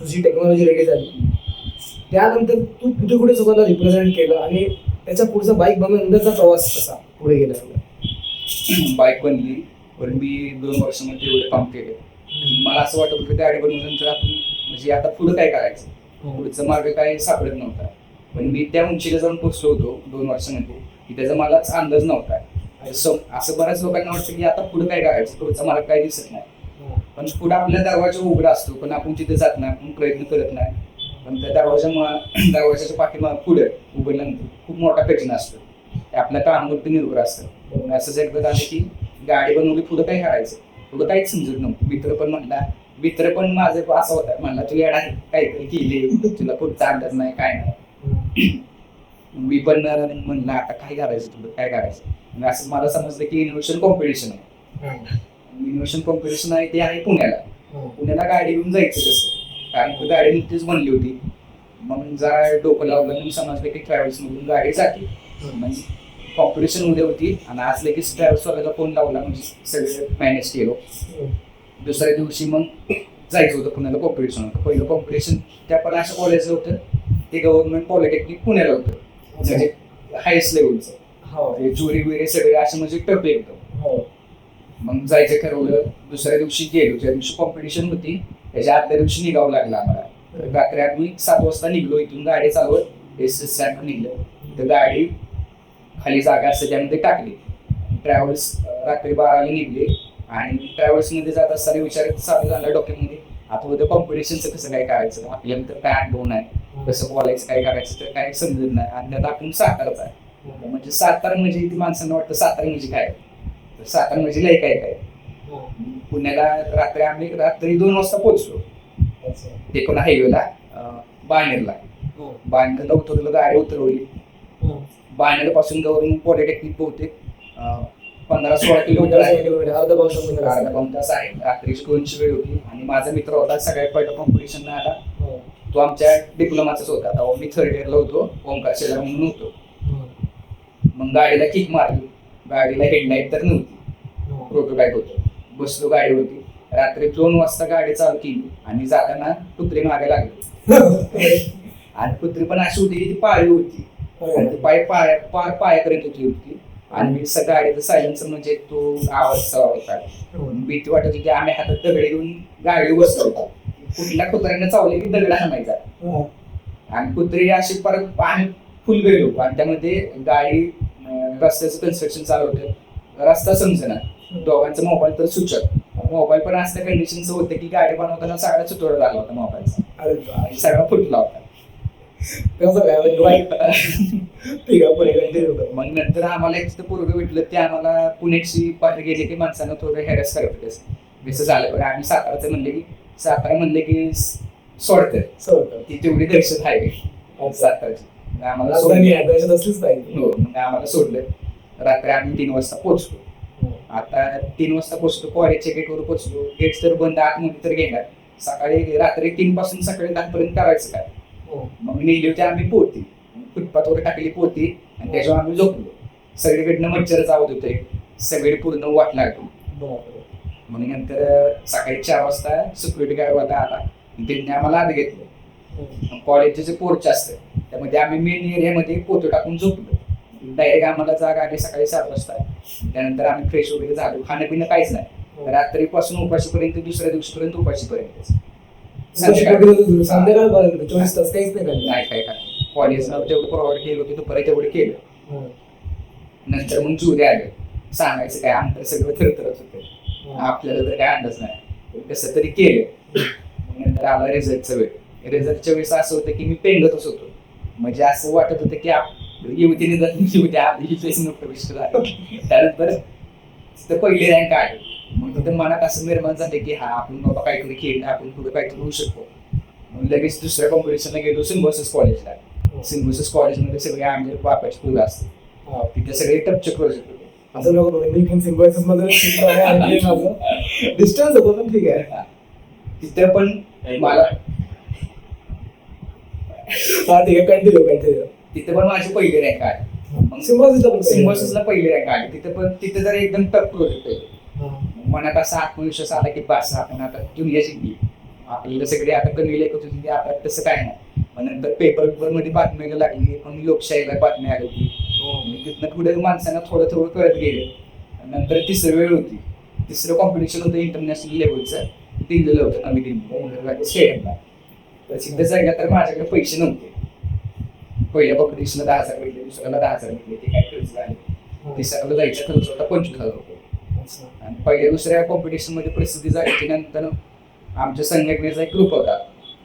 तुझी technology ready झाली त्यानंतर तू कुठे कुठे स्वतःला रिप्रेझेंट केलं आणि त्याच्या पुढचा बाईक बनवण्याचा प्रवास कसा पुढे गेला तुला बाईक बनली. पण मी दोन वर्षामध्ये एवढे काम केले. मला असं वाटत होतं गाडी बनवल्यानंतर आपण म्हणजे आता पुढं काय करायचं? पुढचा मार्ग काय सापडत नव्हता. पण मी त्या उंचीला जाऊन पोचलो होतो दोन वर्षामध्ये. की त्याचा मलाच अंदाज नव्हता. असं असं बऱ्याच लोकांना वाटतं की आता पुढं काय करायचं? पुढचा मार्ग काय दिसत नाही. पण पुढे आपल्या दरवाजा उघडा असतो पण आपण तिथे जात नाही आपण प्रयत्न करत नाही. पण त्या दरवाजा दरवाजाच्या पाठीमाग पुढे उघडल्यानंतर खूप मोठा कठीण असतो. ते आपल्या कामावरती निर्भर असतं. मॅसेज असंच एकदा झालं की गाडी बनवली पुढं काय करायचं पुढं काहीच समजत नव्हतं. मित्र पण म्हणला मित्र पण माझे असा होता. म्हणला तू येणार काहीतरी केली तुला पुढचा अंदाज नाही काय नाही. मी पण म्हणलं आता काय करायचं तुला? काय करायचं? असं मला समजलं की इनोव्हेशन कॉम्पिटिशन आहे. इनोव्हेशन कॉम्पिटिशन आहे ते आहे पुण्याला. पुण्याला गाडी घेऊन जायचं कसं कारण गाडी नुकतीच बनली होती. मग जरा डोकं लावलं आणि समजलं की ट्रॅव्हल्स मधून गाडी जाते. म्हणजे कॉम्पिटिशन उद्या होती आणि आज लगेच ट्रॅव्हल्स वाल्याला फोन लावला म्हणजे सगळे मॅनेज केलो. दुसऱ्या दिवशी मग जायचं होतं पुण्याला कॉम्पिटिशन होतं. पहिलं कॉम्पिटिशन त्या पण अशा कॉलेजचं होतं. ते गव्हर्नमेंट पॉलिटेक्निक पुण्याला होतं. म्हणजे हायस्ट लेवलचं हो. जुरी वगैरे सगळे असं म्हणजे टप एकदम हो. मग जायचं ठरवलं दुसऱ्या दिवशी गेलो. ज्या दिवशी कॉम्पिटिशन होती. त्याच्या आदल्या दिवशी निघावं लागलं आम्हाला. तर रात्री आम्ही सात वाजता निघलो. इथून गाडी चालवत एस एस स्टँड निघलं. तर गाडी खाली जागा असते त्यामध्ये टाकली. ट्रॅव्हल्स रात्री बाराला निघले. आणि ट्रॅव्हल्समध्ये जात असताना विचार चालू झाला डॉक्युमेंटमध्ये आता उद्या कॉम्पिटिशनचं कसं काय करायचं? आपल्याला तर काय अनुभव नाही. कसं बोलायचं काय करायचं तर काय समजत नाही. आणि त्यात आपण साताराच आहे. म्हणजे सातारा म्हणजे ती माणसांना वाटतं सातारा म्हणजे काय? तर सातारा म्हणजे लय काय काय. पुण्याला रात्री आम्ही रात्री दोन वाजता पोहोचलो. पण हायवेला बाणेरला. बाणेरला उतरलो गाडी उतरवली. बाणेरपासून गव्हर्नमेंट पॉलिटेक्निक बहुतेक अं, पंधरा सोळा किलोमीटर अर्धा पाऊस अर्धा तास आहे. रात्रीची दोनशे वेळ होती. आणि माझा मित्र होता सगळ्यात पहिला कॉम्पिटिशन आला. तो आमच्या डिप्लोमाचाच होता. मी थर्ड इयरला होतो. ओंकार शेलार म्हणून होतो. मग गाडीला किक मारली. गाडीला हेडलाईट तर नव्हती. प्रोटोटाईप होतं. बसलो गाडीवरती. रात्री दोन वाजता गाडी चालू केली आणि जाताना कुत्री मागे लागली. आणि कुत्री पण अशी होती की ती पाळी होती. आणि ती पाय पाय पाय पायापर्यंत होती होती. आणि मी सगळं गाडीचं सायलेन्सर म्हणजे तो आवाज होता भीती वाटत होती आम्ही हातात दगड घेऊन गाडी बसलो कुठल्या कुत्र्याने चावले की दगड हाणायचा. आणि कुत्री अशी परत आम्ही फुल गेलो आणि त्यामध्ये गाडी रस्त्याचं कन्स्ट्रक्शन चालू होतं. रस्ता समजेना. दोघांचा मोबाईल तर स्विच मोबाईल पण असल्या कंडिशनचं होतं की गाडी बनवताना सगळा चुतोडा झाला होता मोबाईलचा सगळा फुटला होता. म्हणजे. मग नंतर आम्हाला एक तिथं पोरगं भेटलं ते आम्हाला पुण्याची पाहिजे गेले की माणसानं थोडं हॅरस करत होते. जसं झालं पण आम्ही साताराचं म्हणले की सातारा म्हणले की सोडतं. सोडतं. ती तेवढी दहशत आहे. साताराची. आम्हाला हो आम्हाला सोडलं. रात्री आम्ही तीन वाजता पोहोचलो. आता तीन वाजता पोहोचलो कॉलेजच्या गेटवर पोहोचलो. गेट तर बंद आतमध्ये तर घेणार सकाळी रात्री तीन पासून सकाळी दहा पर्यंत करायचं काय? मग नेली होती आम्ही पोहती. फुटपाथवर टाकली पोहती. आणि त्याच्यावर आम्ही झोपलो. सगळीकडनं मच्छर चावत होते. सगळे पूर्ण वाट लागली. मग नंतर सकाळी चार वाजता सिक्युरिटी गार्डवाला आला. आणि त्यांनी आम्हाला आत घेतलं. कॉलेजचे जे पोर्च असतं त्यामध्ये आम्ही मेन एरियामध्ये पोतो टाकून झोपलो. डायरेक्ट आम्हाला जागा आली सकाळी सात वाजता. त्यानंतर आम्ही फ्रेश वगैरे झालो. खाणं पिणं काहीच नाही. रात्रीपासून उपाशीपर्यंत दुसऱ्या दिवशीपर्यंत उपाशीपर्यंत संध्याकाळी संध्याकाळपर्यंत चोवीस तास काहीच नाही काय काय कॉलेजला तेवढं प्रोव्हाइड केलं होतं. तेवढं केलं. नंतर मग जुरे आले. सांगायचं काय अंतर सगळं थरथरत होतं. आपल्याला तर काय अंदाज नाही. कसं तरी केलं. नंतर आला रिझल्टचा वेळ. रिझल्टच्या वेळेस असं होतं की मी पेंगतच होतो म्हणजे असं वाटत होतं की आप- युवती आपली प्रश्न प्रविष्ट झाली त्यानंतर पहिली रँक आली मग तिथं मनात असं निर्माण झाले की हा आपण बाबा काहीतरी केलं आपण पुढे काहीतरी होऊ शकतो. मग लगेच दुसऱ्या कॉम्पिटिशनला गेलो सिम्बॉसिस कॉलेजला सिम्बॉसिस कॉलेजमध्ये सगळे आमचे बापाची मुलं असते तिथे सगळे टपचे प्रोजेक्ट होते. असं नको करू. मी पण सिम्बॉयसिसमध्ये आहे डिस्टन्स होतो पण ठीक आहे. तिथे पण मला हा ठीक आहे कंटिन्यू कंटिन्यू तिथे पण माझी पहिली रँक आली. मग सिम्बॉसिसला सिम्बॉसिसला पहिली. रँक आली. तिथे पण तिथे जर एकदम टफ प्रोजेक्ट आहे मनात असा आत्मविश्वास आला की बस आपण आता दुनिया जिंकली. आपल्याला सगळे आता कमी लेखत होते आता तसं काय नाही. मग नंतर पेपरमध्ये बातम्या लागली पण लोकशाहीला बातम्या आली होती. आणि तिथनं पुढे माणसांना थोडं थोडं कळत गेले. नंतर तिसरी वेळ होती. तिसरं कॉम्पिटिशन होतं इंटरनॅशनल लेवलचं दिलेलं होतं नवी दिल्ली. स्टेडियमला तर सिद्ध सांगितलं तर माझ्याकडे पैसे नव्हते. पहिल्या कॉम्पिटिशनला दहा हजार भेटले दुसऱ्याला दहा हजार भेटले ते काय खर्च झाले? तिसऱ्याला जायचा खर्च होता पंचवीस हजार रुपये. आणि पहिल्या दुसऱ्या कॉम्पिटिशनमध्ये प्रसिद्धी झाली नंतर आमच्या संघटनेचा एक ग्रुप होता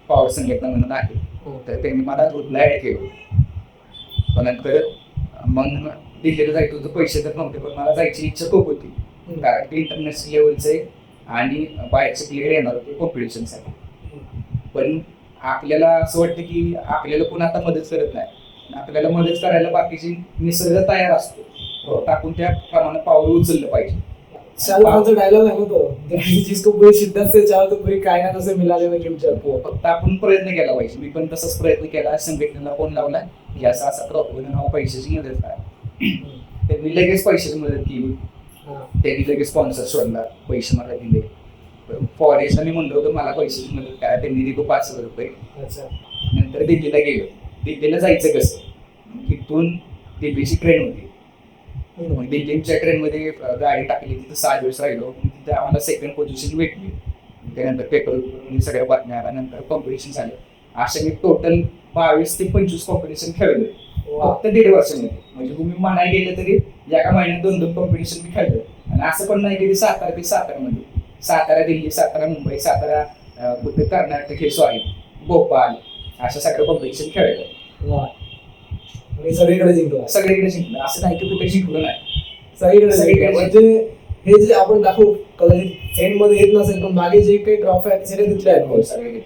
पॉवर संघटना म्हणून आहे. हो. तर त्यांनी मला ग्रुपला ऍड केलं नंतर मग दिल्लीला जायचं होतं पैसे तर नव्हते पण मला जायची इच्छा खूप होती. कारण की इंटरनॅशनल लेवलचे आणि बाहेरचे प्लेयर येणार होते कॉम्पिटिशनसाठी पण आपल्याला असं वाटतं की आपल्याला कोण आता मदत करत नाही. आपल्याला मदत करायला बाकीची निसर्ग तयार असतो. फक्त आपण त्या प्रमाणे पाऊल उचललं पाहिजे. डायलॉग आहे ना तो? जिसको पूरी शिद्दत से चाहो तो पूरी कायनात से मिला देना क्यों चाहते फक्त आपण प्रयत्न केला पाहिजे. मी पण तसाच प्रयत्न केला. संघटनेला फोन लावला. की असा असा प्रॉब्लेम पैशाची मदत करा. त्यांनी लगेच पैशाची मदत केली. त्यांनी लगेच स्पॉन्सर शोधला पैसे मला दिले. फॉरेस्टला मी म्हणलं होतं मला पैशाची मदत करा त्यांनी दिली पाच हजार रुपये. नंतर दिल्लीला गेलो. दिल्लीला जायचं कसं? तिथून दिल्लीची ट्रेन होती. दिल्लीच्या ट्रेनमध्ये गाडी टाकली तिथं सहा दिवस राहिलो. तिथे आम्हाला सेकंड पोझिशन भेटली. त्यानंतर पेपर सगळ्या बातम्या आल्या. नंतर कॉम्पिटिशन झालं. असे मी टोटल बावीस ते पंचवीस कॉम्पिटिशन खेळलो. फक्त दीड वर्षामध्ये. म्हणजे तुम्ही म्हणाय गेलं तरी एका महिन्यात दोन दोन कॉम्पिटिशन मी खेळलो. आणि असं पण नाही की सातारा ते सातारामध्ये. सातारा दिल्ली सातारा मुंबई सातारा कर्नाटक हे सॉरी भोपाळ अशा सगळं कॉम्पिटिशन खेळलं सगळीकडे जिंकला सगळीकडे जिंकलं असं नाही की कुठे जिंकलो नाही. सगळीकडे सगळीकडे. म्हणजे हे जे आपण दाखवू कदाचित एंडमध्ये येत नसेल पण मागे जे काही ट्रॉफी आहेत सगळे तिथले आहेत. हो, सगळीकडे